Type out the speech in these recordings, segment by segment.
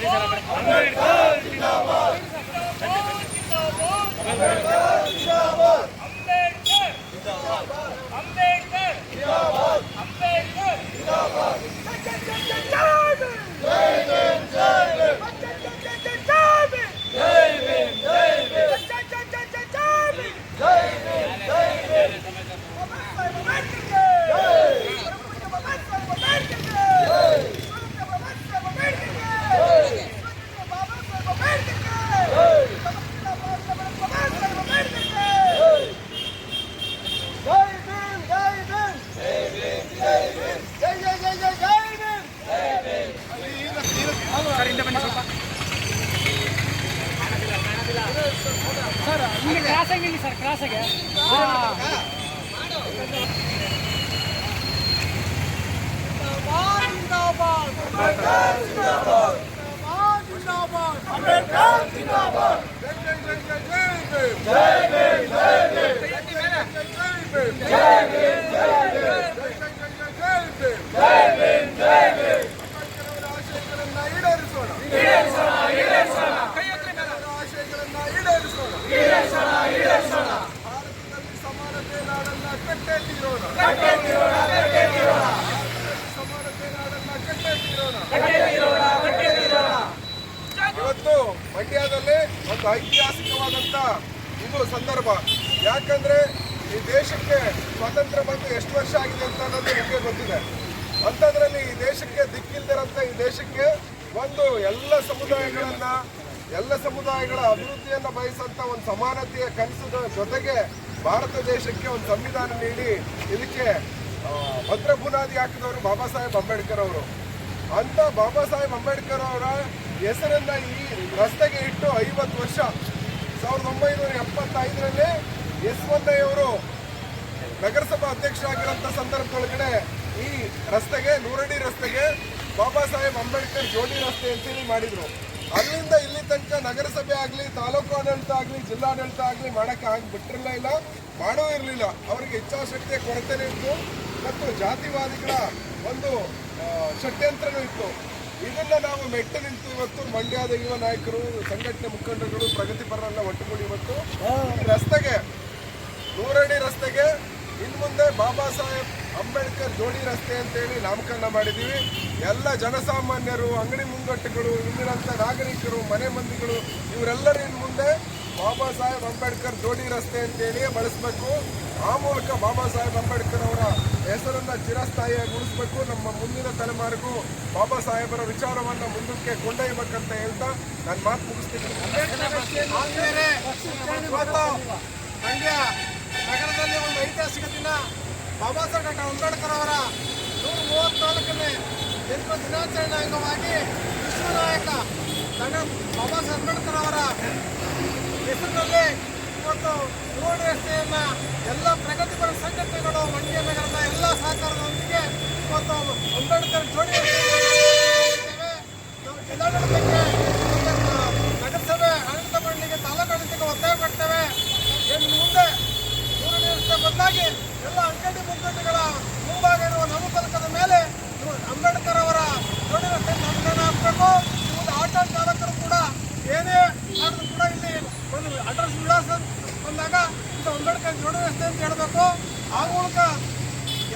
Yeah. ಕ್ರಾಸಾಗಿ ನಿಲ್ಲಿ sir ಕ್ರಾಸಾಗೆ ಭಾರತದಲ್ಲಿ ಇವತ್ತು ಮಂಡ್ಯದಲ್ಲಿ ಒಂದು ಐತಿಹಾಸಿಕವಾದಂತ ಇದು ಸಂದರ್ಭ. ಯಾಕಂದ್ರೆ ಈ ದೇಶಕ್ಕೆ ಸ್ವಾತಂತ್ರ್ಯ ಬಂದು ಎಷ್ಟು ವರ್ಷ ಆಗಿದೆ ಅಂತ ಅನ್ನೋದು ನಿಮಗೆ ಗೊತ್ತಿದೆ. ಅಂಥದ್ರಲ್ಲಿ ಈ ದೇಶಕ್ಕೆ ದಿಕ್ಕಿಲ್ದಿರಂತ ಈ ದೇಶಕ್ಕೆ ಒಂದು ಎಲ್ಲ ಸಮುದಾಯಗಳನ್ನ, ಎಲ್ಲ ಸಮುದಾಯಗಳ ಅಭಿವೃದ್ಧಿಯನ್ನ ಬಯಸಂತ ಒಂದು ಸಮಾನತೆಯ ಕನಸದ ಜೊತೆಗೆ ಭಾರತ ದೇಶಕ್ಕೆ ಒಂದು ಸಂವಿಧಾನ ನೀಡಿ ಇದಕ್ಕೆ ಭದ್ರ ಬುನಾದಿ ಹಾಕಿದವರು ಬಾಬಾ ಸಾಹೇಬ್ ಅಂಬೇಡ್ಕರ್ ಅವರು. ಅಂತ ಬಾಬಾ ಸಾಹೇಬ್ ಅಂಬೇಡ್ಕರ್ ಅವರ ಹೆಸರನ್ನ ಈ ರಸ್ತೆಗೆ ಇಟ್ಟು ಐವತ್ತು ವರ್ಷ, ಸಾವಿರದ ಒಂಬೈನೂರ ಎಪ್ಪತ್ತೈದರಲ್ಲಿ ಯಶವಂತಯ್ಯವರು ನಗರಸಭಾ ಅಧ್ಯಕ್ಷರಾಗಿರೋಂಥ ಸಂದರ್ಭದೊಳಗಡೆ ಈ ರಸ್ತೆಗೆ, ನೂರಡಿ ರಸ್ತೆಗೆ ಬಾಬಾ ಸಾಹೇಬ್ ಅಂಬೇಡ್ಕರ್ ಜೋಡಿ ರಸ್ತೆ ಅಂತೇಳಿ ಮಾಡಿದ್ರು. ಅಲ್ಲಿಂದ ಇಲ್ಲಿ ತನಕ ನಗರಸಭೆ ಆಗಲಿ, ತಾಲೂಕು ಆಡಳಿತ ಆಗಲಿ, ಜಿಲ್ಲಾಡಳಿತ ಆಗಲಿ ಮಾಡೋಕ್ಕೆ ಆಗಿ ಬಿಟ್ಟಿರಲೇ ಇಲ್ಲ. ಮಾಡೋ ಇರಲಿಲ್ಲ. ಅವರಿಗೆ ಇಚ್ಛಾಶಕ್ತಿಯ ಕೊರತೆನೇ ಇತ್ತು. ಮತ್ತು ಜಾತಿವಾದಿಗಳ ಒಂದು ಷಡ್ಯಂತ್ರನೂ ಇತ್ತು. ಇದನ್ನ ನಾವು ಮೆಟ್ಟು ನಿಂತು ಇವತ್ತು ಮಂಡ್ಯದ ಯುವ ನಾಯಕರು, ಸಂಘಟನೆ ಮುಖಂಡರುಗಳು ಪ್ರಗತಿಪರರೆಲ್ಲ ಒಟ್ಟುಗೂಡಿ ಇವತ್ತು ರಸ್ತೆಗೆ ನೂರಡಿ ರಸ್ತೆಗೆ ಇನ್ನು ಮುಂದೆ ಬಾಬಾ ಸಾಹೇಬ್ ಅಂಬೇಡ್ಕರ್ ಜೋಡಿ ರಸ್ತೆ ಅಂತೇಳಿ ನಾಮಕರಣ ಮಾಡಿದ್ದೀವಿ. ಎಲ್ಲ ಜನಸಾಮಾನ್ಯರು, ಅಂಗಡಿ ಮುಂಗಟ್ಟುಗಳು ಇಲ್ಲಿರಂಥ ನಾಗರಿಕರು, ಮನೆ ಮಂದಿಗಳು, ಇವರೆಲ್ಲರ ಮುಂದೆ ಬಾಬಾ ಸಾಹೇಬ್ ಅಂಬೇಡ್ಕರ್ ಜೋಡಿ ರಸ್ತೆ ಅಂತೇಳಿ ಬಳಸಬೇಕು. ಆ ಮೂಲಕ ಬಾಬಾ ಸಾಹೇಬ್ ಅಂಬೇಡ್ಕರ್ ಅವರ ಹೆಸರನ್ನ ಚಿರಸ್ಥಾಯಿಯಾಗಿ ಉಳಿಸ್ಬೇಕು. ನಮ್ಮ ಮುಂದಿನ ತಲೆಮಾರಿಗೂ ಬಾಬಾ ಸಾಹೇಬರ ವಿಚಾರವನ್ನ ಮುಂದಕ್ಕೆ ಕೊಂಡೊಯ್ಯಬೇಕಂತ ಹೇಳ್ತಾ ನಾನು ಮಾತು ಮುಗಿಸ್ತೀನಿ. ಬಾಬಾ ಸಾಹೇಬ್ ಡಾಕ್ಟರ್ ಅಂಬೇಡ್ಕರ್ ಅವರ ನೂರ ಮೂವತ್ತ್ನಾಲ್ಕನೇ ಜನ್ಮ ದಿನಾಚರಣೆ ಅಂಗವಾಗಿ ವಿಶ್ವನಾಯಕ ಡಾಕ್ಟರ್ ಬಾಬಾ ಸಾಹೇಬ್ ಅಂಬೇಡ್ಕರ್ ಅವರ ಹೆಸರಿನಲ್ಲಿ ಇವತ್ತು ರೋಡ್ ರಸ್ತೆಯನ್ನ ಎಲ್ಲ ಪ್ರಗತಿಪರ ಸಂಘಟನೆಗಳು, ಮಂಡ್ಯ ನಗರದ ಎಲ್ಲ ಸಹಕಾರದೊಂದಿಗೆ ಇವತ್ತು ಅಂಬೇಡ್ಕರ್ ಜೋಡಿ ರಸ್ತೆಯನ್ನು ನಾವು ಜಿಲ್ಲಾಡಳಿತಕ್ಕೆ ಮತ್ತು ನಗರಸಭೆ ಆಡಳಿತ ಮಂಡಳಿಗೆ ತಾಲೂಕು ಆಡಳಿತಕ್ಕೆ ಒತ್ತಾಯ ಮಾಡ್ತೇವೆ ಇನ್ನು ಮುಂದೆ ಮೂರನೇ ರಸ್ತೆ ಬದಲಾಗಿ ಎಲ್ಲ ಅಂಗಡಿ ಮುಗ್ಗಟ್ಟುಗಳ ಮುಂಭಾಗ ಇರುವ ನಾಮಫಲಕದ ಮೇಲೆ ಅಂಬೇಡ್ಕರ್ ಅವರ ಜೋಡಿ ರಸ್ತೆ ಹಾಕಬೇಕು. ಒಂದು ಆಟೋ ಚಾಲಕರು ಕೂಡ ಏನೇ ಮಾಡಿದ್ರು ಕೂಡ ಇಲ್ಲಿ ಒಂದು ಅಡ್ರೆಸ್ ವಿಳಾಸ ಬಂದಾಗ ಇದು ಅಂಬೇಡ್ಕರ್ ಜೋಡಿ ರಸ್ತೆ ಅಂತ ಹೇಳಬೇಕು. ಆ ಮೂಲಕ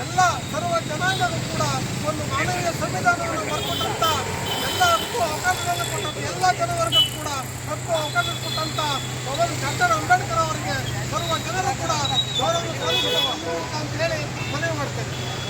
ಎಲ್ಲ ಸರ್ವ ಜನಾಂಗದ ಕೂಡ ಒಂದು ಮಾನವೀಯ ಸಂವಿಧಾನವನ್ನು ಎಲ್ಲ ಹಕ್ಕು ಅವಕಾಶಗಳನ್ನು ಕೊಟ್ಟಂತ ಎಲ್ಲ ಜನವರ್ಗಕ್ಕೂ ಕೂಡ ಹಕ್ಕು ಅವಕಾಶ ಕೊಟ್ಟಂತ ಮೊದಲು ಡಾಕ್ಟರ್ ಅಂಬೇಡ್ಕರ್ ಅವರಿಗೆ ಬರುವ ಜನರು ಕೂಡ ಗೌರವ ಸಲ್ಲಿಸುವ ಅಂತ ಹೇಳಿ ಮನವಿ ಮಾಡ್ತೇನೆ